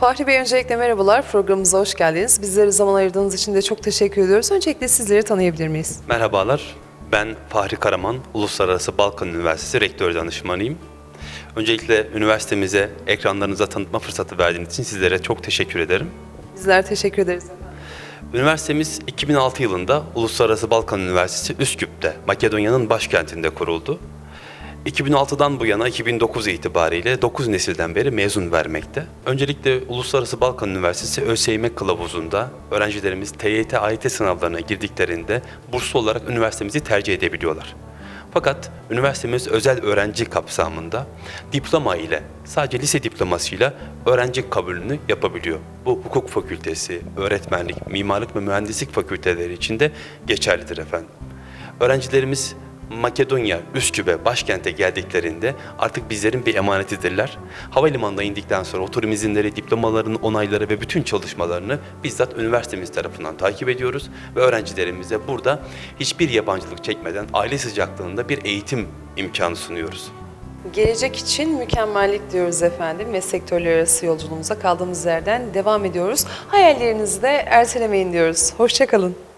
Fahri Bey öncelikle merhabalar. Programımıza hoş geldiniz. Bizlere zaman ayırdığınız için de çok teşekkür ediyoruz. Öncelikle sizleri tanıyabilir miyiz? Merhabalar, ben Fahri Karaman, Uluslararası Balkan Üniversitesi Rektör Danışmanıyım. Öncelikle üniversitemize, ekranlarınıza tanıtma fırsatı verdiğiniz için sizlere çok teşekkür ederim. Bizler teşekkür ederiz. Üniversitemiz 2006 yılında Uluslararası Balkan Üniversitesi Üsküp'te, Makedonya'nın başkentinde kuruldu. 2006'dan bu yana 2009 itibariyle 9 nesilden beri mezun vermekte. Öncelikle Uluslararası Balkan Üniversitesi ÖSYM kılavuzunda öğrencilerimiz TYT, AYT sınavlarına girdiklerinde burslu olarak üniversitemizi tercih edebiliyorlar. Fakat üniversitemiz özel öğrenci kapsamında diploma ile sadece lise diplomasıyla öğrenci kabulünü yapabiliyor. Bu hukuk fakültesi, öğretmenlik, mimarlık ve mühendislik fakülteleri için de geçerlidir efendim. Öğrencilerimiz Makedonya, Üsküp'e, başkente geldiklerinde artık bizlerin bir emanetidirler. Havalimanına indikten sonra oturum izinleri, diplomaların onayları ve bütün çalışmalarını bizzat üniversitemiz tarafından takip ediyoruz. Ve öğrencilerimize burada hiçbir yabancılık çekmeden aile sıcaklığında bir eğitim imkanı sunuyoruz. Gelecek için mükemmellik diyoruz efendim ve sektörler arası yolculuğumuza kaldığımız yerden devam ediyoruz. Hayallerinizi de ertelemeyin diyoruz. Hoşçakalın.